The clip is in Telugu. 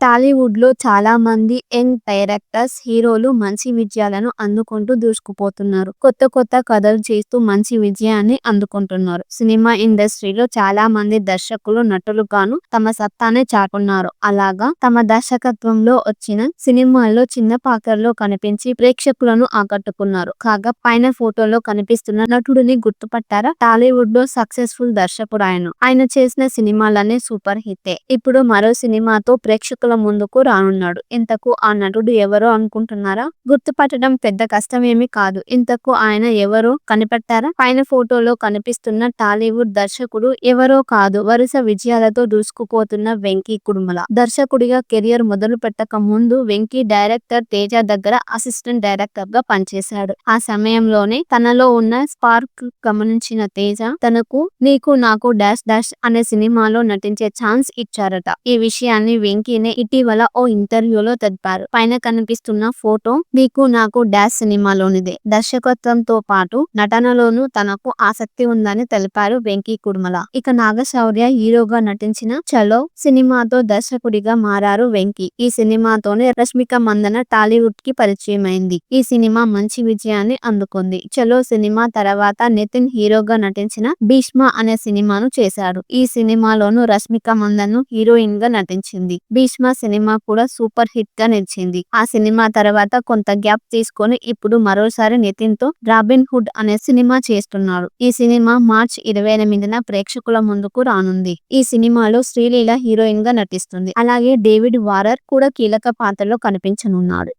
టాలీవుడ్లో చాలా మంది యంగ్ డైరెక్టర్స్ హీరోలు మంచి విజయాలను అందుకుంటూ దూసుకుపోతున్నారు. కొత్త కొత్త కథలు చేస్తూ మంచి విజయాన్ని అందుకుంటున్నారు. సినిమా ఇండస్ట్రీలో చాలా మంది దర్శకులు నటులుగాను తమ సత్తానే చాటున్నారు. అలాగా తమ దర్శకత్వంలో వచ్చిన సినిమాల్లో చిన్న పాత్రలో కనిపించి ప్రేక్షకులను ఆకట్టుకున్నారు. కాగా పైన ఫోటోలో కనిపిస్తున్న నటుడిని గుర్తుపట్టారా? టాలీవుడ్లో సక్సెస్ఫుల్ దర్శకుడు ఆయన ఆయన చేసిన సినిమాలన్నీ సూపర్ హిట్టే. ఇప్పుడు మరో సినిమాతో ప్రేక్షకులు ముందుకు రానున్నాడు. ఇంతకు ఆ నటుడు ఎవరో అనుకుంటున్నారా? గుర్తుపట్టడం పెద్ద కష్టమేమీ కాదు. ఇంతకు ఆయన ఎవరో కనిపెట్టారా? పైన ఫోటోలో కనిపిస్తున్న టాలీవుడ్ దర్శకుడు ఎవరో కాదు. వరుస విజయాలతో దూసుకుపోతున్న వెంకీ కుడుమల. దర్శకుడిగా కెరియర్ మొదలు పెట్టక ముందు వెంకీ డైరెక్టర్ తేజ దగ్గర అసిస్టెంట్ డైరెక్టర్గా పనిచేశాడు. ఆ సమయంలోనే తనలో ఉన్న స్పార్క్ గమనించిన తేజ తనకు నీకు నాకు డాష్ డాష్ అనే సినిమాలో నటించే ఛాన్స్ ఇచ్చారట. ఈ విషయాన్ని వెంకీనే ఇటీవల ఓ ఇంటర్వ్యూలో తెలిపారు. పైన కనిపిస్తున్న ఫోటో నీకు నాకు డాష్ సినిమాలోనిదే. దర్శకత్వంతో పాటు నటనలోనూ తనకు ఆసక్తి ఉందని తెలిపారు వెంకీ కుర్మల. ఇక నాగశౌర్య హీరోగా నటించిన చలో సినిమాతో దర్శకుడిగా మారారు వెంకీ. ఈ సినిమాతోనే రష్మిక మందన టాలీవుడ్కి పరిచయమైంది. ఈ సినిమా మంచి విజయాన్ని అందుకుంది. చలో సినిమా తర్వాత నితిన్ హీరోగా నటించిన భీష్మ అనే సినిమాను చేశాడు ఈ సినిమాలోను రష్మిక మందన్ హీరోయిన్గా నటించింది. భీష్మ సినిమా కూడా సూపర్ హిట్గా నిలిచింది. ఆ సినిమా తర్వాత కొంత గ్యాప్ తీసుకొని ఇప్పుడు మరోసారి నితిన్తో రాబిన్ హుడ్ అనే సినిమా చేస్తున్నాడు. ఈ సినిమా మార్చ్ ఇరవై ఎనిమిదిన ప్రేక్షకుల ముందుకు రానుంది. ఈ సినిమాలో శ్రీలీల హీరోయిన్గా నటిస్తుంది. అలాగే డేవిడ్ వారర్ కూడా కీలక పాత్రలో కనిపించనున్నాడు.